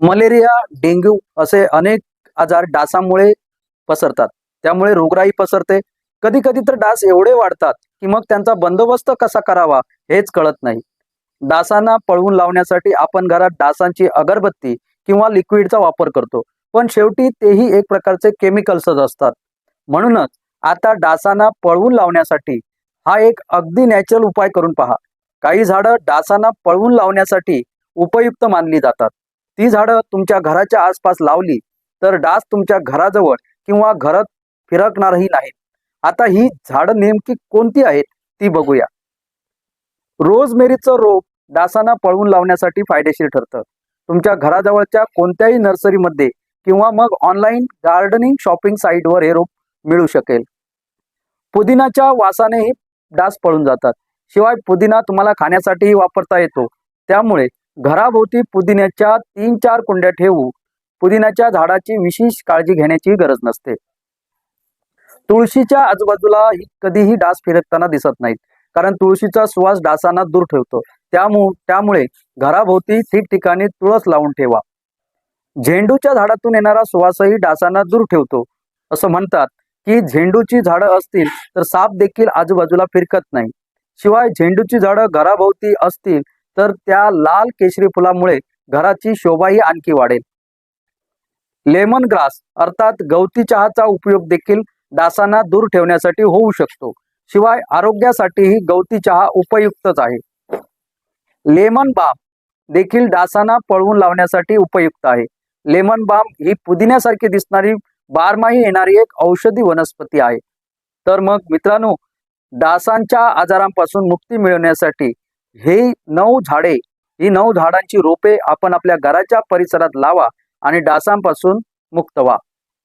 Malaria dengue असे अनेक आजार डासामुळे पसरतात. त्यामुळे रोगराई पसरते. कधी कधी तर डास एवढे वाढतात की मग त्यांचा बंदोबस्त कसा करावा हेच कळत नाही. डासांना पळवून लावण्यासाठी आपण घरात डासांची अगरबत्ती किंवा लिक्विडचा वापर करतो. पण शेवटी तेही एक प्रकारचे केमिकल्सच असतात. म्हणूनच आता डासांना पळवून लावण्यासाठी हा एक अगदी नॅचरल उपाय करून पहा. काही झाडं डासांना पळवून लावण्यासाठी उपयुक्त मानली जातात. ती झाडं तुमच्या घराच्या आसपास लावली तर डास तुमच्या घराजवळ किंवा घरात फिरकणारही नाहीत. आता ही झाडं नेमकी कोणती आहेत ती बघूया. रोजमेरीचं रोप डासांना पळवून लावण्यासाठी फायदेशीर ठरतं. तुमच्या घराजवळच्या कोणत्याही नर्सरीमध्ये किंवा मग ऑनलाईन गार्डनिंग शॉपिंग साईटवर हे रोप मिळू शकेल. पुदिनाच्या वासानेही डास पळून जातात. शिवाय पुदिना तुम्हाला खाण्यासाठीही वापरता येतो. त्यामुळे घराभोवती पुदिन्याच्या तीन चार कुंड्या ठेवू. पुदिन्याच्या झाडाची विशेष काळजी घेण्याची गरज नसते. तुळशीच्या आजूबाजूला कधीही डास फिरकताना दिसत नाहीत. कारण तुळशीचा सुवास डासांना दूर ठेवतो. त्यामुळे घराभोवती ठिकठिकाणी तुळस लावून ठेवा. झेंडूच्या झाडातून येणारा सुवासही डासांना दूर ठेवतो. असं म्हणतात की झेंडूची झाडं असतील तर साप देखील आजूबाजूला फिरकत नाही. शिवाय झेंडूची झाडं घराभोवती असतील तर त्या लाल केशरी फुलामुळे घराची शोभाही आणखी वाढेल. लेमन ग्रास अर्थात गवती चहाचा उपयोग देखील डासांना दूर ठेवण्यासाठी होऊ शकतो. शिवाय आरोग्यासाठीही गवती चहा उपयुक्तच आहे. लेमन बाम देखील डासांना पळवून लावण्यासाठी उपयुक्त आहे. लेमन बाम ही पुदिन्यासारखी दिसणारी बारमाही येणारी एक औषधी वनस्पती आहे. तर मग मित्रांनो डासांच्या आजारांपासून मुक्ती मिळवण्यासाठी हे नऊ झाडे ही नऊ झाडांची रोपे आपण आपल्या घराच्या परिसरात लावा आणि डासांपासून मुक्त व्हा.